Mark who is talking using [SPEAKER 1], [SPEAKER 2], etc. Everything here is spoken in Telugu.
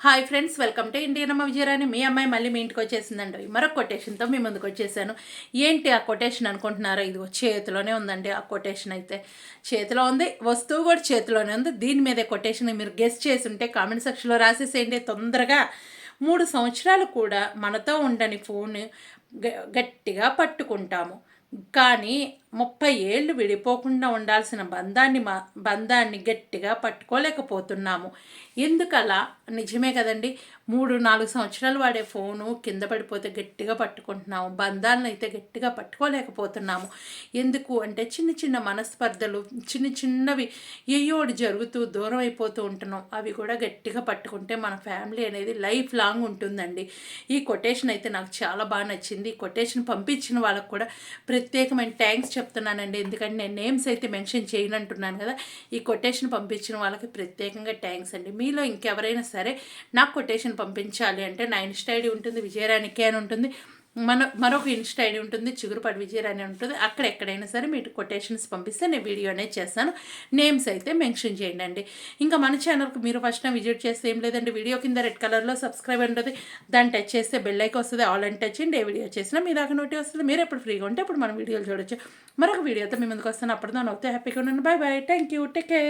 [SPEAKER 1] Hi friends welcome to Indian Amma Vijayarani మీ అమ్మాయి మళ్ళీ మీ ఇంటికి వచ్చేసిందండి. మరొక కొటేషన్తో మీ ముందుకు వచ్చేసాను. ఏంటి ఆ కొటేషన్ అనుకుంటున్నారా? ఇది చేతిలోనే ఉందండి ఆ కొటేషన్ అయితే. చేతిలో ఉంది వస్తువు కూడా చేతిలోనే ఉంది. దీని మీదే కొటేషన్ మీరు గెస్ట్ చేసి ఉంటే కామెంట్ సెక్షన్లో రాసేసేయండి. తొందరగా మూడు సంవత్సరాలు కూడా మనతో ఉండని ఫోన్ గట్టిగా పట్టుకుంటాము. కానీ ముప్పై ఏళ్ళు విడిపోకుండా ఉండాల్సిన బంధాన్ని మా బంధాన్ని గట్టిగా పట్టుకోలేకపోతున్నాము. ఎందుకలా? నిజమే కదండి. మూడు నాలుగు సంవత్సరాలు వాడే ఫోను కింద పడిపోతే గట్టిగా పట్టుకుంటున్నాము. బంధాలను అయితే గట్టిగా పట్టుకోలేకపోతున్నాము. ఎందుకు అంటే చిన్న చిన్న మనస్పర్ధలు చిన్న చిన్నవి ఏయోడు జరుగుతూ దూరం అయిపోతూ ఉంటున్నాం. అవి కూడా గట్టిగా పట్టుకుంటే మన ఫ్యామిలీ అనేది లైఫ్ లాంగ్ ఉంటుందండి. ఈ కొటేషన్ అయితే నాకు చాలా బాగా నచ్చింది. ఈ కొటేషన్ పంపించిన వాళ్ళకు కూడా ప్రత్యేకమైన ట్యాంక్స్ చెప్తున్నానండి. ఎందుకంటే నేను నేమ్స్ అయితే మెన్షన్ చేయనంటున్నాను కదా. ఈ కొటేషన్ పంపించిన వాళ్ళకి ప్రత్యేకంగా థ్యాంక్స్ అండి. మీలో ఇంకెవరైనా సరే నాకు కొటేషన్ పంపించాలి అంటే నైన్ స్టైడీ ఉంటుంది విజయరాణికే అని ఉంటుంది. మన మరొక ఇన్స్టా ఐడి ఉంటుంది చిగురుపాటి విజయరాణి ఉంటుంది. అక్కడ ఎక్కడైనా సరే మీరు కొటేషన్స్ పంపిస్తే నేను వీడియో అనేది చేస్తాను. నేమ్స్ అయితే మెన్షన్ చేయండి అండి. ఇంకా మన ఛానల్కి మీరు ఫస్ట్ టైం విజిట్ చేస్తే ఏం లేదండి వీడియో కింద రెడ్ కలర్లో సబ్స్క్రైబ్ ఉంటుంది. దాన్ని టచ్ చేస్తే బెల్ ఐకి వస్తుంది ఆల్ అండ్ టచ్ చేయండి. ఏ వీడియో చేసినా మీ దాకా నోటి వస్తుంది. మీరు ఎప్పుడు ఫ్రీగా ఉంటే అప్పుడు మనం వీడియోలు చూడొచ్చు. మరొక వీడియోతో మీ ముందుకు వస్తాను. అప్పుడు దాని వస్తే హ్యాపీగా ఉండండి. Bye bye thank you take care